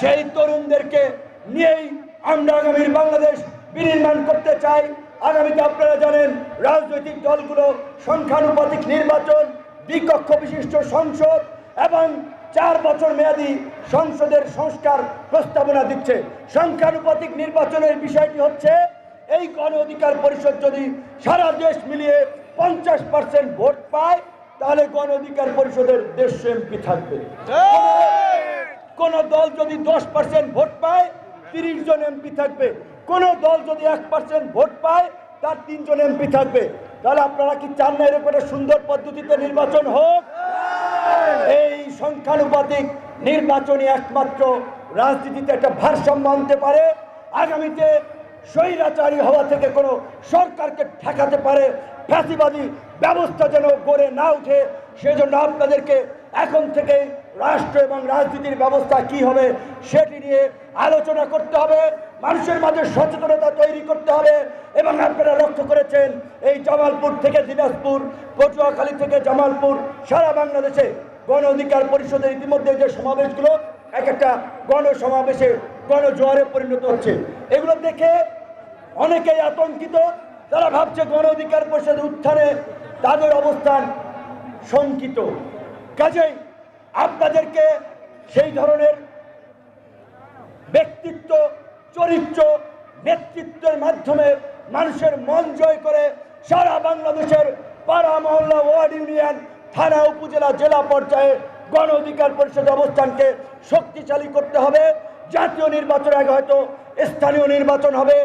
সেই তরুণদেরকে নিয়েই আমরা আগামীর বাংলাদেশ বিনির্মাণ করতে চাই। আগামীতে আপনারা জানেন, রাজনৈতিক দলগুলো সংখ্যানুপাতিক নির্বাচন দ্বিকক্ষ বিশিষ্ট সংসদ এবং চার বছর মেয়াদী সংসদের সংস্কার প্রস্তাবনা দিচ্ছে। সংখ্যানুপাতিক নির্বাচনের বিষয়টি হচ্ছে, এই গণ অধিকার পরিষদ যদি সারা দেশ মিলিয়ে পঞ্চাশ পার্সেন্ট ভোট পায়, তাহলে গণ অধিকার পরিষদের দেড়শো এমপি থাকবে। কোন দল যদি দশ পার্সেন্ট ভোট পায়, তিরিশ জন এমপি থাকবে। কোন দল যদি এক পার্সেন্ট ভোট পায়, তার তিনজন এমপি থাকবে। তাহলে আপনারা কি চান না এরকম সুন্দর পদ্ধতিতে নির্বাচন হোক? এই সংখ্যানুপাতিক নির্বাচনই একমাত্র রাজনীতিতে একটা ভারসাম্য আনতে পারে। আগামীতে স্বৈরাচারী হওয়া থেকে কোনো সরকারকে ঠেকাতে পারে। ফ্যাসিবাদী ব্যবস্থা যেন গড়ে না উঠে সেজন্য আপনাদেরকে এখন থেকেই রাষ্ট্র এবং রাজনীতির ব্যবস্থা কি হবে সেটি নিয়ে আলোচনা করতে হবে, মানুষের মাঝে সচেতনতা তৈরি করতে হবে এবং আপনারা লক্ষ্য করেছেন এই জামালপুর থেকে দিনাজপুর, পটুয়াখালী থেকে জামালপুর, সারা বাংলাদেশে গণ অধিকার পরিষদের ইতিমধ্যে যে সমাবেশগুলো, এক একটা গণসমাবেশে গণজোয়ারে পরিণত হচ্ছে। এগুলো দেখে অনেকেই আতঙ্কিত, তারা ভাবছে গণ অধিকার পরিষদ উত্থানে তাদের অবস্থান শঙ্কিত। কাজেই আপনাদেরকে সেই ধরনের ব্যক্তিত্ব, চরিত্র, নেতৃত্বের মাধ্যমে মানুষের মন জয় করে সারা বাংলাদেশের পাড়া, মহল্লা, ওয়ার্ড ইউনিয়ন, থানা, উপজেলা, জেলা পর্যায়ে গণ অধিকার পরিষদ অবস্থানকে শক্তিশালী করতে হবে। জাতীয় নির্বাচনের আগে হয়তো স্থানীয় নির্বাচন হবে।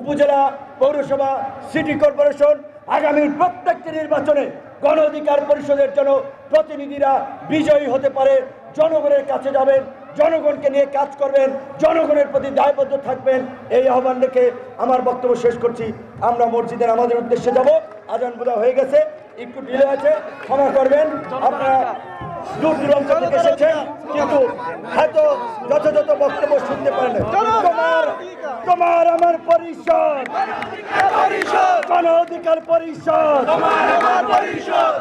উপজেলা পৌরসভা, সিটি কর্পোরেশন আগামীর প্রত্যেকটি নির্বাচনে গণ অধিকার পরিষদের জন্য প্রতিনিধিরা বিজয়ী হতে পারে, জনগণের কাছে যাবেন, জনগণকে নিয়ে কাজ করবেন, জনগণের প্রতি দায়বদ্ধ থাকবেন, এই আহ্বান রেখে আমার বক্তব্য শেষ করছি। আমরা মসজিদের আমাদের উদ্দেশ্যে যাব। আজান বোধা হয়ে গেছে। একটু ডিলে আছে, ক্ষমা করবেন। আপনারা দূর দূরান্ত থেকে এসেছেন, কিন্তু হয়তো যথাযথ বক্তব্য শুনতে পারেন। তোমার আমার পরিষদ। গণ অধিকার পরিষদ।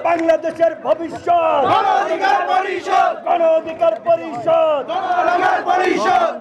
বাংলাদেশের ভবিষ্যৎ। গণ অধিকার পরিষদ। গণ অধিকার পরিষদ। গণ অধিকার পরিষদ।